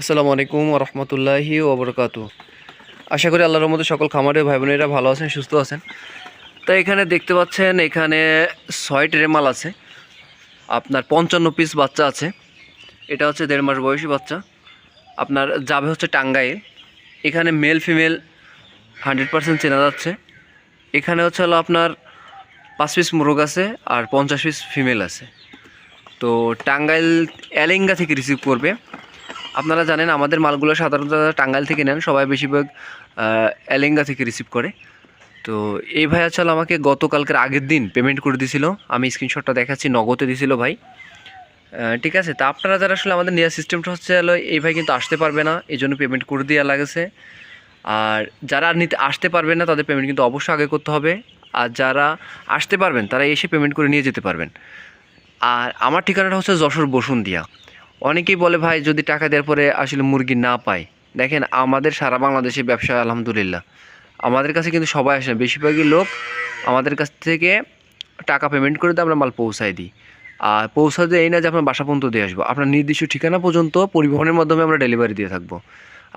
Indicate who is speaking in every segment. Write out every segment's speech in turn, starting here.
Speaker 1: আসসালামু আলাইকুম রহমতুল্লাহি ওবরকাতু। আশা করি আল্লাহর মধ্যে সকল খামারের ভাই বোনেরা ভালো আছেন, সুস্থ আছেন। তো এখানে দেখতে পাচ্ছেন, এখানে ছয় ট্রে মাল আছে। আপনার পঞ্চান্ন পিস বাচ্চা আছে। এটা হচ্ছে দেড় মাস বয়সী বাচ্চা। আপনার যাবে হচ্ছে টাঙ্গাইল। এখানে মেল ফিমেল হান্ড্রেড পার্সেন্ট চেনা যাচ্ছে। এখানে হচ্ছে হলো আপনার পাঁচ পিস মোরগ আছে আর পঞ্চাশ পিস ফিমেল আছে। তো টাঙ্গাইল এলেঙ্গা থেকে রিসিভ করবে। আপনারা জানেন, আমাদের মালগুলো সাধারণত টাঙ্গাইল থেকে নেন, সবাই বেশিরভাগ এলেঙ্গা থেকে রিসিভ করে। তো এই ভাই আসলে আমাকে গতকালকের আগের দিন পেমেন্ট করে দিছিল। আমি স্ক্রিনশটটা দেখাচ্ছি, নগদে দিছিল ভাই। ঠিক আছে? তা আপনারা যারা আসলে আমাদের নেওয়ার সিস্টেমটা হচ্ছে এই ভাই কিন্তু আসতে পারবে না, এই জন্য পেমেন্ট করে দেওয়া লাগেছে। আর যারা নিতে, আসতে পারবে না, তাদের পেমেন্ট কিন্তু অবশ্যই আগে করতে হবে। আর যারা আসতে পারবেন, তারা এসে পেমেন্ট করে নিয়ে যেতে পারবেন। আর আমার ঠিকানাটা হচ্ছে যশোর বসুন্দিয়া অনেকেই বলে, ভাই, যদি টাকা দেওয়ার পরে আসলে মুরগি না পায়? দেখেন, আমাদের সারা বাংলাদেশে ব্যবসা, আলহামদুলিল্লাহ। আমাদের কাছে কিন্তু সবাই আসে না। বেশিরভাগই লোক আমাদের কাছ থেকে টাকা পেমেন্ট করে দিয়ে আমরা মাল পৌঁছায় দিই। আর পৌঁছাতে এই না যে আপনার বাসা পর্যন্ত দিয়ে আসব। আপনার নির্দিষ্ট ঠিকানা পর্যন্ত পরিবহনের মাধ্যমে আমরা ডেলিভারি দিয়ে থাকব।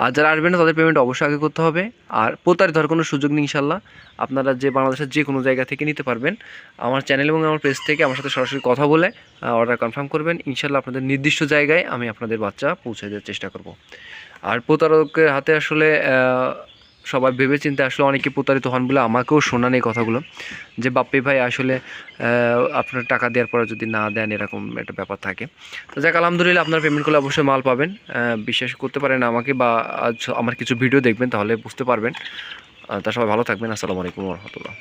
Speaker 1: আর যারা আসবেন তাদের পেমেন্ট অবশ্যই আগে করতে হবে। আর প্রতারিত হওয়ার কোনো সুযোগ নেই ইনশাল্লাহ আপনারা যে বাংলাদেশের যে কোনো জায়গা থেকে নিতে পারবেন। আমার চ্যানেল এবং আমার পেজ থেকে আমার সাথে সরাসরি কথা বলে অর্ডার কনফার্ম করবেন। ইনশাল্লাহ আপনাদের নির্দিষ্ট জায়গায় আমি আপনাদের বাচ্চা পৌঁছে দেওয়ার চেষ্টা করব। আর প্রতারকের হাতে আসলে সবাই ভেবে চিন্তে আসলে অনেকে প্রতারিত হন বলে আমাকেও শোনান এই কথাগুলো। যে, বাপ্পি ভাই, আসলে আপনার টাকা দেওয়ার পরে যদি না দেন, এরকম একটা ব্যাপার থাকে। তো যাক, আলহামদুলিল্লাহ আপনার পেমেন্ট করলে অবশ্যই মাল পাবেন। বিশ্বাস করতে পারেন আমাকে বা আজ আমার কিছু ভিডিও দেখবেন, তাহলে বুঝতে পারবেন। তা সবাই ভালো থাকবেন। আসসালামু আলাইকুম রহমতুল্লাহ।